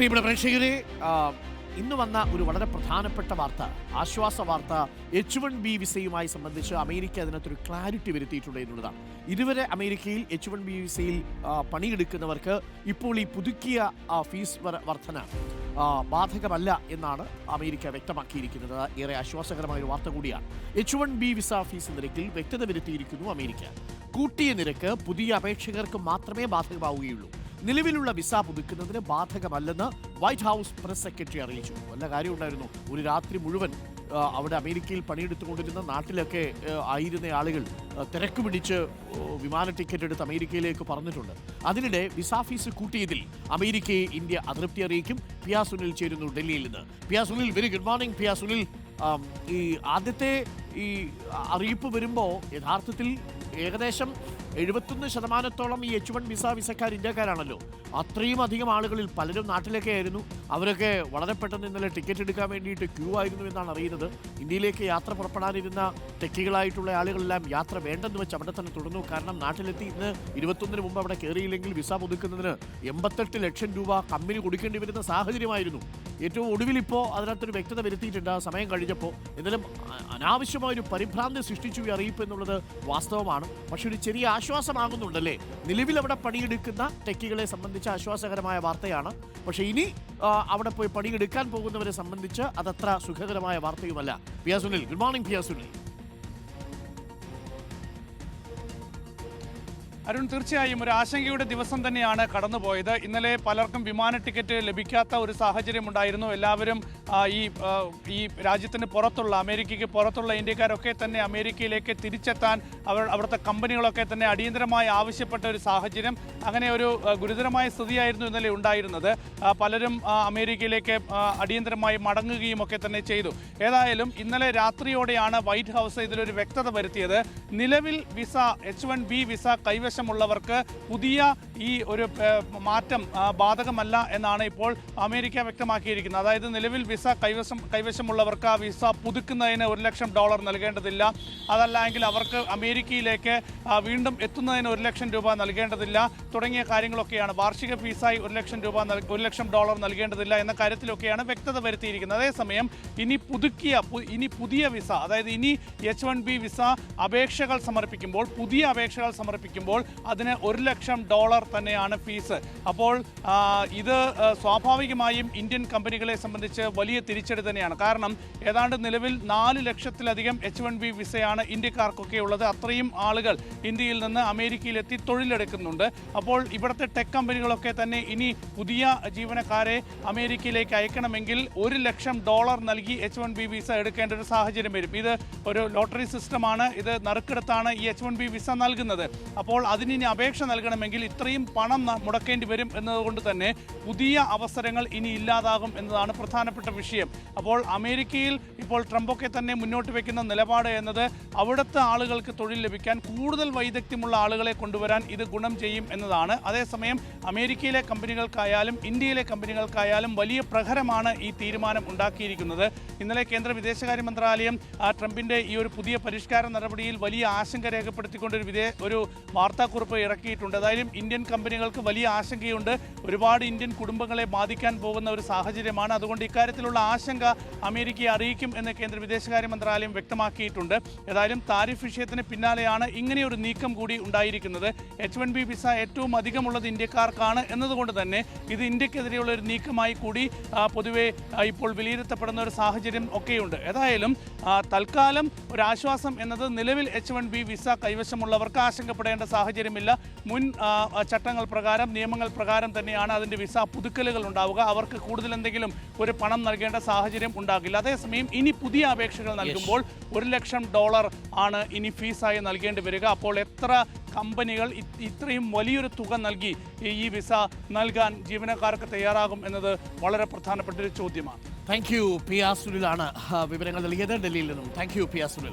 പ്രിയപ്പെട്ട പ്രേക്ഷകരെ ഇന്ന് വന്ന ഒരു വളരെ പ്രധാനപ്പെട്ട വാർത്ത ആശ്വാസ വാർത്ത എച്ച് വൺ ബി വിസയുമായി സംബന്ധിച്ച് അമേരിക്ക അതിനകത്തൊരു ക്ലാരിറ്റി വരുത്തിയിട്ടുണ്ട് എന്നുള്ളതാണ്. ഇതുവരെ അമേരിക്കയിൽ എച്ച് വൺ ബി വിസയിൽ പണിയെടുക്കുന്നവർക്ക് ഇപ്പോൾ ഈ പുതുക്കിയ ഫീസ് വർധന ബാധകമല്ല എന്നാണ് അമേരിക്ക വ്യക്തമാക്കിയിരിക്കുന്നത്. ഏറെ ആശ്വാസകരമായ ഒരു വാർത്ത കൂടിയാണ്. H one B visa fees നിരക്കിൽ വ്യക്തത വരുത്തിയിരിക്കുന്നു അമേരിക്ക. കൂട്ടിയ നിരക്ക് പുതിയ അപേക്ഷകർക്ക് മാത്രമേ ബാധകമാവുകയുള്ളൂ. നിലവിലുള്ള വിസ പുതുക്കുന്നതിന് ബാധകമല്ലെന്ന് വൈറ്റ് ഹൗസ് പ്രസ് സെക്രട്ടറി അറിയിച്ചു. വല്ല കാര്യമുണ്ടായിരുന്നു? ഒരു രാത്രി മുഴുവൻ അവിടെ അമേരിക്കയിൽ പണിയെടുത്തുകൊണ്ടിരുന്ന നാട്ടിലൊക്കെ ആയിരുന്ന ആളുകൾ തിരക്ക് പിടിച്ച് വിമാന ടിക്കറ്റ് എടുത്ത് അമേരിക്കയിലേക്ക് പറഞ്ഞിട്ടുണ്ട് അതിനിടെ വിസ ഫീസ് കൂട്ടിയതിൽ അമേരിക്കയെ ഇന്ത്യ അതൃപ്തി അറിയിക്കും. പിയാ സുനിൽ ചേരുന്നു ഡൽഹിയിൽ നിന്ന്. Piya Sunil very good morning Piya Sunil. ഈ ആദ്യത്തെ ഈ അറിയിപ്പ് വരുമ്പോൾ യഥാർത്ഥത്തിൽ ഏകദേശം എഴുപത്തൊന്ന് ശതമാനത്തോളം ഈ എച്ച് വൺ വിസ വിസക്കാർ ഇന്ത്യക്കാരാണല്ലോ. അത്രയും അധികം ആളുകളിൽ പലരും നാട്ടിലൊക്കെ ആയിരുന്നു അവരൊക്കെ വളരെ പെട്ടെന്ന് ഇന്നലെ ടിക്കറ്റ് എടുക്കാൻ വേണ്ടിയിട്ട് ക്യൂ ആയിരുന്നു എന്നാണ് അറിയുന്നത്. ഇന്ത്യയിലേക്ക് യാത്ര പുറപ്പെടാനിരുന്ന ടെക്കികളായിട്ടുള്ള ആളുകളെല്ലാം യാത്ര വേണ്ടെന്ന് വെച്ച് അവിടെ തന്നെ തുടർന്നു. കാരണം നാട്ടിലെത്തി ഇന്ന് ഇരുപത്തൊന്നിന് മുമ്പ് അവിടെ കയറിയില്ലെങ്കിൽ വിസ പുതുക്കുന്നതിന് എൺപത്തെട്ട് ലക്ഷം രൂപ കമ്പനി കൊടുക്കേണ്ടി വരുന്ന സാഹചര്യമായിരുന്നു. ഏറ്റവും ഒടുവിൽ ഇപ്പോൾ അതിനകത്തൊരു വ്യക്തത വരുത്തിയിട്ടുണ്ട്. സമയം കഴിഞ്ഞപ്പോൾ എന്നാലും അനാവശ്യമായൊരു പരിഭ്രാന്തി സൃഷ്ടിച്ചു ഈ അറിയിപ്പ് എന്നുള്ളത് വാസ്തവമാണ്. പക്ഷെ ഒരു ചെറിയ ആശ്വാസമാകുന്നുണ്ടല്ലേ? നിലവിൽ അവിടെ പണിയെടുക്കുന്ന ടെക്കികളെ സംബന്ധിച്ച് ആശ്വാസകരമായ വാർത്തയാണ്. പക്ഷേ ഇനി അവിടെ പോയി പണിയെടുക്കാൻ പോകുന്നവരെ സംബന്ധിച്ച് അതത്ര സുഖകരമായ വാർത്തയുമല്ല. പിയാസുനിൽ ഗുഡ് മോർണിംഗ് പിയാ അരുൺ തീർച്ചയായും ഒരു ആശങ്കയുടെ ദിവസം തന്നെയാണ് കടന്നുപോയത്. ഇന്നലെ പലർക്കും വിമാന ടിക്കറ്റ് ലഭിക്കാത്ത ഒരു സാഹചര്യം ഉണ്ടായിരുന്നു. എല്ലാവരും ഈ ഈ രാജ്യത്തിന് പുറത്തുള്ള അമേരിക്കയ്ക്ക് പുറത്തുള്ള ഇന്ത്യക്കാരൊക്കെ തന്നെ അമേരിക്കയിലേക്ക് തിരിച്ചെത്താൻ അവർ അവിടുത്തെ കമ്പനികളൊക്കെ തന്നെ അടിയന്തരമായി ആവശ്യപ്പെട്ട ഒരു സാഹചര്യം അങ്ങനെ ഒരു ഗുരുതരമായ സ്ഥിതിയായിരുന്നു ഇന്നലെ ഉണ്ടായിരുന്നത്. പലരും അമേരിക്കയിലേക്ക് അടിയന്തരമായി മടങ്ങുകയും ഒക്കെ തന്നെ ചെയ്തു. ഏതായാലും ഇന്നലെ രാത്രിയോടെയാണ് വൈറ്റ് ഹൗസ് ഇതിലൊരു വ്യക്തത വരുത്തിയത്. നിലവിൽ visa H one B visa കൈവശമുള്ളവർക്ക് പുതിയ ഈ ഒരു മാറ്റം ബാധകമല്ല എന്നാണ് ഇപ്പോൾ അമേരിക്ക വ്യക്തമാക്കിയിരിക്കുന്നത്. അതായത് നിലവിൽ വിസ കൈവശം കൈവശമുള്ളവർക്ക് ആ വിസ പുതുക്കുന്നതിന് ഒരു ലക്ഷം ഡോളർ നൽകേണ്ടതില്ല. അതല്ലെങ്കിൽ അവർക്ക് അമേരിക്കയിലേക്ക് വീണ്ടും എത്തുന്നതിന് ഒരു ലക്ഷം രൂപ നൽകേണ്ടതില്ല. തുടങ്ങിയ കാര്യങ്ങളൊക്കെയാണ്. വാർഷിക ഫീസായി ഒരു ലക്ഷം രൂപ ഒരു ലക്ഷം ഡോളർ നൽകേണ്ടതില്ല എന്ന കാര്യത്തിലൊക്കെയാണ് വ്യക്തത വരുത്തിയിരിക്കുന്നത്. അതേസമയം ഇനി പുതുക്കിയ ഇനി പുതിയ വിസ അതായത് ഇനി എച്ച് വൺ ബി വിസ അപേക്ഷകൾ സമർപ്പിക്കുമ്പോൾ പുതിയ അപേക്ഷകൾ സമർപ്പിക്കുമ്പോൾ അതിന് ഒരു ലക്ഷം ഡോളർ തന്നെയാണ് ഫീസ്. അപ്പോൾ ഇത് സ്വാഭാവികമായും ഇന്ത്യൻ കമ്പനികളെ സംബന്ധിച്ച് വലിയ തിരിച്ചടി തന്നെയാണ്. കാരണം ഏതാണ്ട് നിലവിൽ നാല് ലക്ഷത്തിലധികം എച്ച് വൺ ബി വിസയാണ് ഇന്ത്യക്കാർക്കൊക്കെ ഉള്ളത്. അത്രയും ആളുകൾ ഇന്ത്യയിൽ നിന്ന് അമേരിക്കയിലെത്തി തൊഴിലെടുക്കുന്നുണ്ട്. അപ്പോൾ ഇവിടുത്തെ ടെക് കമ്പനികളൊക്കെ തന്നെ ഇനി പുതിയ ജീവനക്കാരെ അമേരിക്കയിലേക്ക് അയക്കണമെങ്കിൽ ഒരു ലക്ഷം ഡോളർ നൽകി എച്ച് വൺ ബി വിസ എടുക്കേണ്ട ഒരു സാഹചര്യം വരും. ഇത് ഒരു ലോട്ടറി സിസ്റ്റമാണ്. ഇത് നറുക്കെടുത്താണ് ഈ എച്ച് വൺ ബി വിസ നൽകുന്നത്. അപ്പോൾ അതിന് ഇനി അപേക്ഷ നൽകണമെങ്കിൽ ഇത്രയും പണം മുടക്കേണ്ടി വരും എന്നതുകൊണ്ട് തന്നെ പുതിയ അവസരങ്ങൾ ഇനി ഇല്ലാതാകും എന്നതാണ് പ്രധാനപ്പെട്ട വിഷയം. അപ്പോൾ അമേരിക്കയിൽ ഇപ്പോൾ ട്രംപൊക്കെ തന്നെ മുന്നോട്ട് വയ്ക്കുന്ന നിലപാട് എന്നത് അവിടുത്തെ ആളുകൾക്ക് തൊഴിൽ ലഭിക്കാൻ കൂടുതൽ വൈദഗ്ധ്യമുള്ള ആളുകളെ കൊണ്ടുവരാൻ ഇത് ഗുണം ചെയ്യും എന്നതാണ്. അതേസമയം അമേരിക്കയിലെ കമ്പനികൾക്കായാലും ഇന്ത്യയിലെ കമ്പനികൾക്കായാലും വലിയ പ്രഹരമാണ് ഈ തീരുമാനം ഉണ്ടാക്കിയിരിക്കുന്നത്. ഇന്നലെ കേന്ദ്ര വിദേശകാര്യ മന്ത്രാലയം ട്രംപിന്റെ ഈ ഒരു പുതിയ പരിഷ്കാര നടപടിയിൽ വലിയ ആശങ്ക രേഖപ്പെടുത്തിക്കൊണ്ട് ഒരു വിദേ ഒരു വാർത്താക്കുറിപ്പ് ഇറക്കിയിട്ടുണ്ട്. അതായത് ഇന്ത്യൻ കമ്പനികൾക്ക് വലിയ ആശങ്കയുണ്ട്. ഒരുപാട് ഇന്ത്യൻ കുടുംബങ്ങളെ ബാധിക്കാൻ പോകുന്ന ഒരു സാഹചര്യമാണ്. അതുകൊണ്ട് ഇക്കാര്യത്തിലുള്ള ആശങ്ക അമേരിക്കയെ അറിയിക്കും എന്ന് കേന്ദ്ര വിദേശകാര്യ മന്ത്രാലയം വ്യക്തമാക്കിയിട്ടുണ്ട്. ഏതായാലും താരിഫ് വിഷയത്തിന് പിന്നാലെയാണ് ഇങ്ങനെയൊരു നീക്കം കൂടി ഉണ്ടായിരിക്കുന്നത്. എച്ച് വൺ ബി വിസ ഏറ്റവും അധികമുള്ളത് ഇന്ത്യക്കാർക്കാണ് എന്നതുകൊണ്ട് തന്നെ ഇത് ഇന്ത്യക്കെതിരെയുള്ള ഒരു നീക്കമായി കൂടി പൊതുവെ ഇപ്പോൾ വിലയിരുത്തപ്പെടുന്ന ഒരു സാഹചര്യം ഒക്കെയുണ്ട്. ഏതായാലും തൽക്കാലം ഒരു ആശ്വാസം എന്നത് നിലവിൽ എച്ച് വൺ ബി വിസ കൈവശമുള്ളവർക്ക് ആശങ്കപ്പെടേണ്ട സാഹചര്യമില്ല. മുൻ ചട്ടങ്ങൾ പ്രകാരം നിയമങ്ങൾ പ്രകാരം തന്നെയാണ് അതിന്റെ വിസ പുതുക്കലുകൾ ഉണ്ടാവുക. അവർക്ക് കൂടുതൽ എന്തെങ്കിലും ഒരു പണം നൽകേണ്ട സാഹചര്യം ഉണ്ടാകില്ല. അതേസമയം ഇനി പുതിയ അപേക്ഷകൾ നൽകുമ്പോൾ ഒരു ലക്ഷം ഡോളർ ആണ് ഇനി ഫീസായി നൽകേണ്ടി വരിക. അപ്പോൾ എത്ര കമ്പനികൾ ഇത്രയും വലിയൊരു തുക നൽകി ഈ- വിസ നൽകാൻ ജീവനക്കാർക്ക് തയ്യാറാകും എന്നത് വളരെ പ്രധാനപ്പെട്ട ഒരു ചോദ്യമാണ്. താങ്ക് യു പി ആസുലിലാണ് വിവരങ്ങൾ നൽകിയത് ഡൽഹിയിൽ നിന്നും. Thank you P Sunil